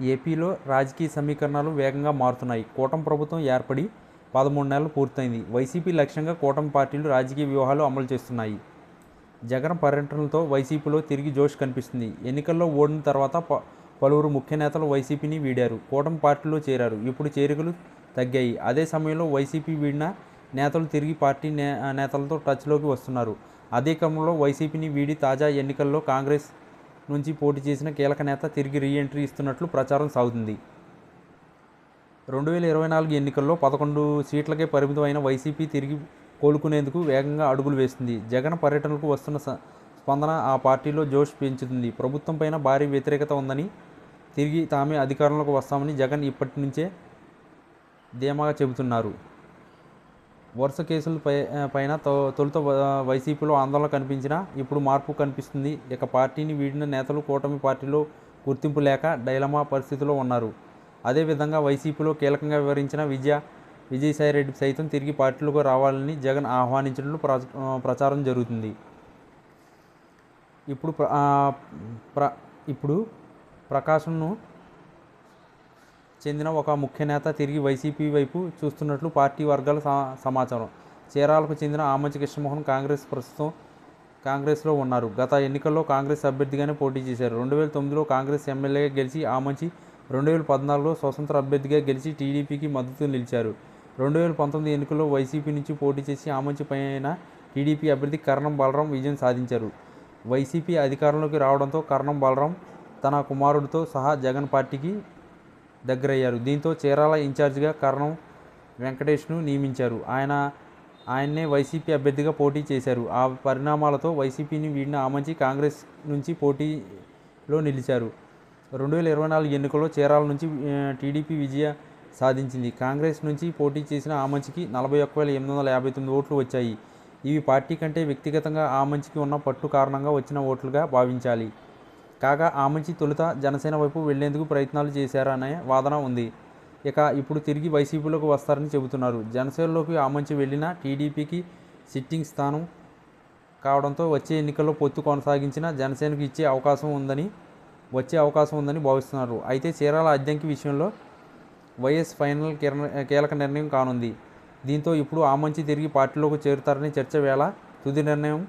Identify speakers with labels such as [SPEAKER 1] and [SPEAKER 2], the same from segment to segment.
[SPEAKER 1] ఏపీలో రాజకీయ సమీకరణాలు వేగంగా మారుతున్నాయి. కూటమి ప్రభుత్వం ఏర్పడి పదమూడు నెలలు పూర్తయింది. వైసీపీ లక్ష్యంగా కూటమి పార్టీలు రాజకీయ వ్యూహాలు అమలు చేస్తున్నాయి. జగన్ పర్యటనలతో వైసీపీలో తిరిగి జోష్ కనిపిస్తుంది. ఎన్నికల్లో ఓడిన తర్వాత ప పలువురు ముఖ్య నేతలు వైసీపీని వీడారు. కూటమి పార్టీలో చేరారు. ఇప్పుడు చేరికలు తగ్గాయి. అదే సమయంలో వైసీపీ వీడిన నేతలు తిరిగి పార్టీ నే నేతలతో టచ్లోకి వస్తున్నారు. అదే క్రమంలో వైసీపీని వీడి తాజా ఎన్నికల్లో కాంగ్రెస్ నుంచి పోటీ చేసిన కీలక నేత తిరిగి రీ ఎంట్రీ ఇస్తున్నట్లు ప్రచారం సాగుతుంది. రెండు వేల ఇరవై నాలుగు ఎన్నికల్లో పదకొండు సీట్లకే పరిమితమైన వైసీపీ తిరిగి కోలుకునేందుకు వేగంగా అడుగులు వేస్తుంది. జగన్ పర్యటనకు వస్తున్న స్పందన ఆ పార్టీలో జోష్ పెంచుతుంది. ప్రభుత్వంపైన భారీ వ్యతిరేకత ఉందని తిరిగి తామే అధికారంలోకి వస్తామని జగన్ ఇప్పటి నుంచే ధీమాగా చెబుతున్నారు. వరుస కేసుల పై పైన తొ- తొలుత వ- వైసీపీలో ఆందోళన కనిపించినా ఇప్పుడు మార్పు కనిపిస్తుంది. ఇక పార్టీని వీడిన నేతలు కూటమి పార్టీలో గుర్తింపు లేక డైలమా పరిస్థితిలో ఉన్నారు. అదేవిధంగా వైసీపీలో కీలకంగా వివరించిన విజయ విజయసాయిరెడ్డి సైతం తిరిగి పార్టీలకు రావాలని జగన్ ఆహ్వానించినట్లు ప్రచారం జరుగుతుంది. ఇప్పుడు ప్ర ప్ర ఇప్పుడు ప్రకాశంను చెందిన ఒక ముఖ్య నేత తిరిగి వైసీపీ వైపు చూస్తున్నట్లు పార్టీ వర్గాల సమాచారం. చీరాలకు చెందిన ఆమంచి కృష్ణమోహన్ కాంగ్రెస్ ప్రస్తుతం కాంగ్రెస్లో ఉన్నారు. గత ఎన్నికల్లో కాంగ్రెస్ అభ్యర్థిగానే పోటీ చేశారు. రెండు వేల తొమ్మిదిలో కాంగ్రెస్ ఎమ్మెల్యేగా గెలిచి ఆమంచి రెండు వేల పద్నాలుగులో స్వతంత్ర అభ్యర్థిగా గెలిచి టీడీపీకి మద్దతు నిలిచారు. రెండు వేల పంతొమ్మిది ఎన్నికల్లో వైసీపీ నుంచి పోటీ చేసి ఆమంచి పైన టీడీపీ అభ్యర్థి కర్ణం బలరాం విజయం సాధించారు. వైసీపీ అధికారంలోకి రావడంతో కర్ణం బలరాం తన కుమారుడితో సహా జగన్ పార్టీకి దగ్గరయ్యారు. దీంతో చీరాల ఇన్ఛార్జిగా కరణం వెంకటేష్ను నియమించారు. ఆయన ఆయన్నే వైసీపీ అభ్యర్థిగా పోటీ చేశారు. ఆ పరిణామాలతో వైసీపీని వీడిన ఆమంచి కాంగ్రెస్ నుంచి పోటీలో నిలిచారు. రెండు వేల ఇరవై నాలుగు ఎన్నికల్లో చీరాల నుంచి టీడీపీ విజయ సాధించింది. కాంగ్రెస్ నుంచి పోటీ చేసిన ఆమంచికి నలభై ఒక్క వేల ఎనిమిది వందల యాభై తొమ్మిది ఓట్లు వచ్చాయి. ఇవి పార్టీ కంటే వ్యక్తిగతంగా ఆమంచికి ఉన్న పట్టు కారణంగా వచ్చిన ఓట్లుగా భావించాలి. కాగా ఆమంచి తొలుత జనసేన వైపు వెళ్ళేందుకు ప్రయత్నాలు చేశారనే వాదన ఉంది. ఇక ఇప్పుడు తిరిగి వైసీపీలోకి వస్తారని చెబుతున్నారు. జనసేనలోకి ఆమంచి వెళ్ళిన టీడీపీకి సిట్టింగ్ స్థానం కావడంతో వచ్చే ఎన్నికల్లో పొత్తు కొనసాగించిన జనసేనకు ఇచ్చే అవకాశం ఉందని వచ్చే అవకాశం ఉందని భావిస్తున్నారు. అయితే చీరాల అద్దెంకి విషయంలో వైఎస్ ఫైనల్ కీలక నిర్ణయం కానుంది. దీంతో ఇప్పుడు ఆమంచి తిరిగి పార్టీలోకి చేరుతారని చర్చ వేళ తుది నిర్ణయం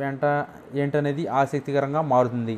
[SPEAKER 1] వెంట ఏంటనేది ఆసక్తికరంగా మారుతుంది.